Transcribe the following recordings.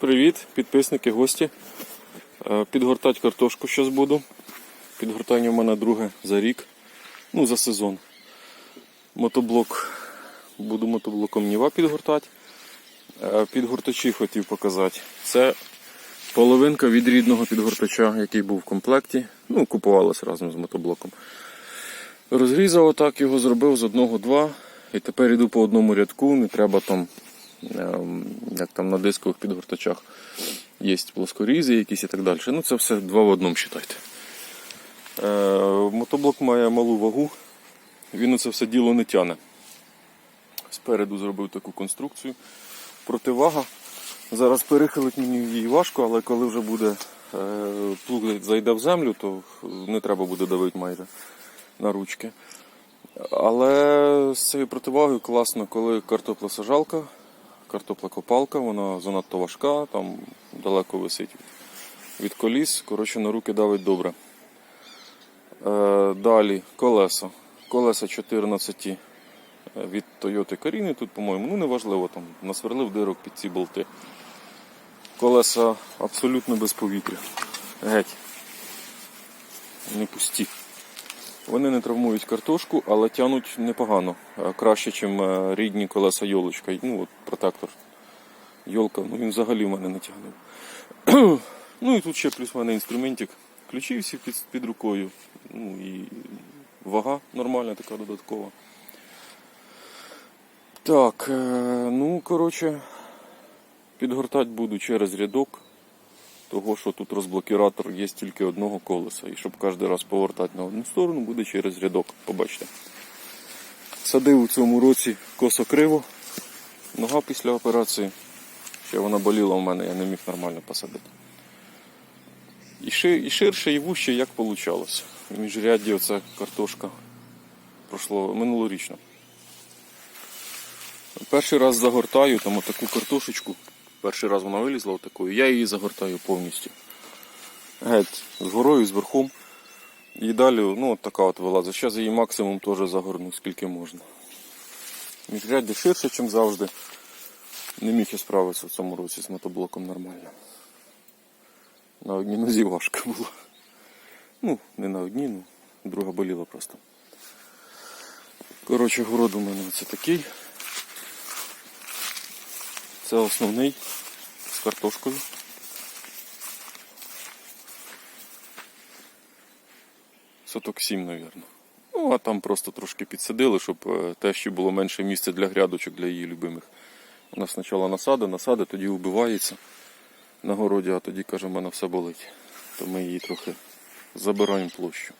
Привіт, підписники, гості. Е, Підгортати картошку зараз буду. Підгортання в мене друге за рік. Ну, за сезон. Мотоблок. Буду мотоблоком Ніва підгортати. Е, Підгортачі хотів показати. Це половинка від рідного підгортача, який був в комплекті. Ну, купувалось разом з мотоблоком. Розрізав отак його, зробив з одного два. І тепер йду по одному рядку, не треба там, як там на дискових підгортачах є плоскорізи якісь і так далі. Ну це все два в одному вважайте. Е, мотоблок має малу вагу, він оце все діло не тяне. Спереду зробив таку конструкцію. Противага. Зараз перехилить мені її важко, але коли вже буде е, плуг зайде в землю, то не треба буде давити майже на ручки. Але з цією противагою класно, коли картоплесажалка, картоплакопалка, вона занадто важка, там далеко висить від коліс. Коротше, на руки давить добре. Е, далі колеса. Колеса 14 від Toyota Carina, тут, по-моєму, ну неважливо, там насверлив дирок під ці болти. Колеса абсолютно без повітря. Геть. Не пусті. Вони не травмують картошку, але тянуть непогано. Е, Краще, ніж рідні колеса йолочка. Ну, от протектор. Йолка, ну він взагалі в мене не тягне. ну і тут ще плюс в мене інструментик. Ключі всі під, під рукою. Ну і вага нормальна така додаткова. Так, е, ну коротше, підгортати буду через рядок. Того, що тут розблокіратор є тільки одного колеса. І щоб кожен раз повертати на одну сторону, буде через рядок. Побачите. Садив у цьому році косо криво. Нога після операції. Ще вона боліла у мене, я не міг нормально посадити. І, ши- і ширше, і вужче, як вийшло. В міжрядді оця картошка пройшло минулорічно. Перший раз загортаю там отаку картошечку. Перший раз вона вилізла отакою, я її загортаю повністю. Геть, з горою, з верхом. І далі, ну, от така от вилазить. Зараз її максимум теж загорну, скільки можна. Міжрядді ширше, ніж завжди. Не міг я справитися в цьому році з мотоблоком нормально. На одній нозі важко було. Ну, не на одній, ну, друга боліла просто. Коротше, город у мене це такий. Це основний з картошкою. Соток 7, мабуть. Ну, а там просто трошки підсадили, щоб е, те, що було менше місця для грядочок, для її любимих. Вона спочатку насади, насади, тоді вбивається на городі, а тоді, каже, в мене все болить. То ми її трохи забираємо площу.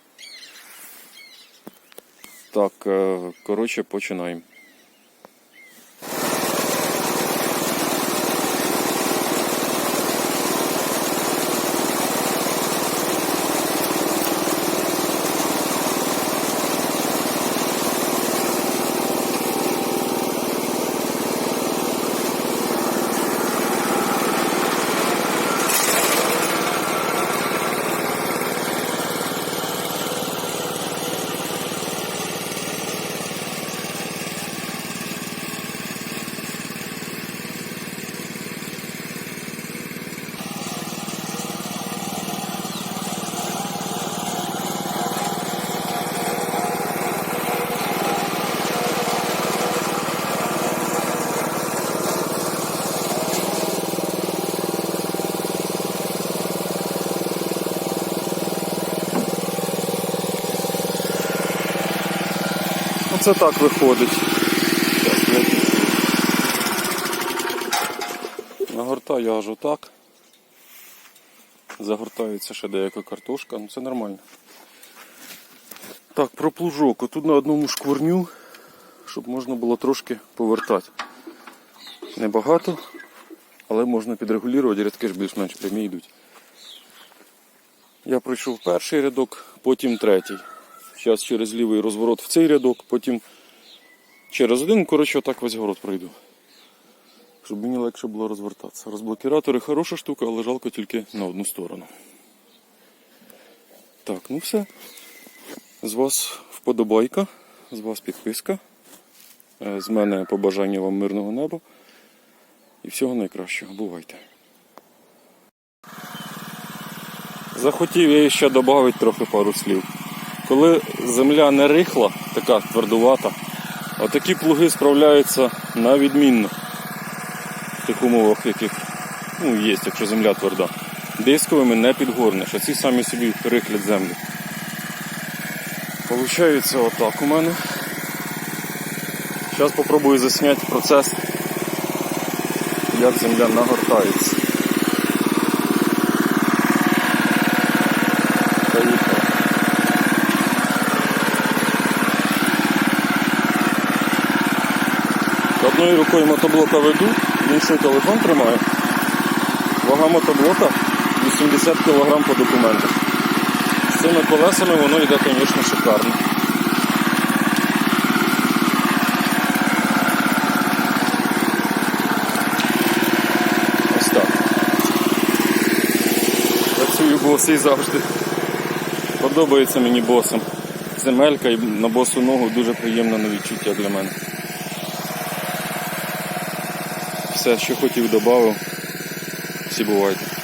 Так, е, коротше, починаємо. Оце так виходить. Нагортаю аж отак. Загортається ще деяка картошка, ну це нормально. Так, про плужок. Отут на одному шкварню, щоб можна було трошки повертати. Небагато, але можна підрегулювати, рядки ж більш-менш прямі йдуть. Я пройшов перший рядок, потім третій. Зараз через лівий розворот в цей рядок, потім через один, коротше, отак весь город пройду. Щоб мені легше було розвертатися. Розблокіратори хороша штука, але жалко тільки на одну сторону. Так, ну все. З вас вподобайка, з вас підписка. Е, З мене побажання вам мирного неба і всього найкращого. Бувайте! Захотів я ще додати трохи пару слів. Коли земля не рихла, така твердувата, отакі плуги справляються на відмінно в тих умовах, яких ну, є, якщо земля тверда. Дисковими не підгорнеш, а ці самі собі рихлять землю. Получається отак у мене. Зараз спробую засняти процес, як земля нагортається. Одною рукою мотоблока веду, іншою телефон тримаю. Вага мотоблока 80 кг по документах. З цими колесами воно йде, звісно, шикарно. Ось так. Працюю босий завжди. Подобається мені босом. Земелька і на босу ногу дуже приємне на відчуття для мене. Все, що хотів, додав. Всі бувайте.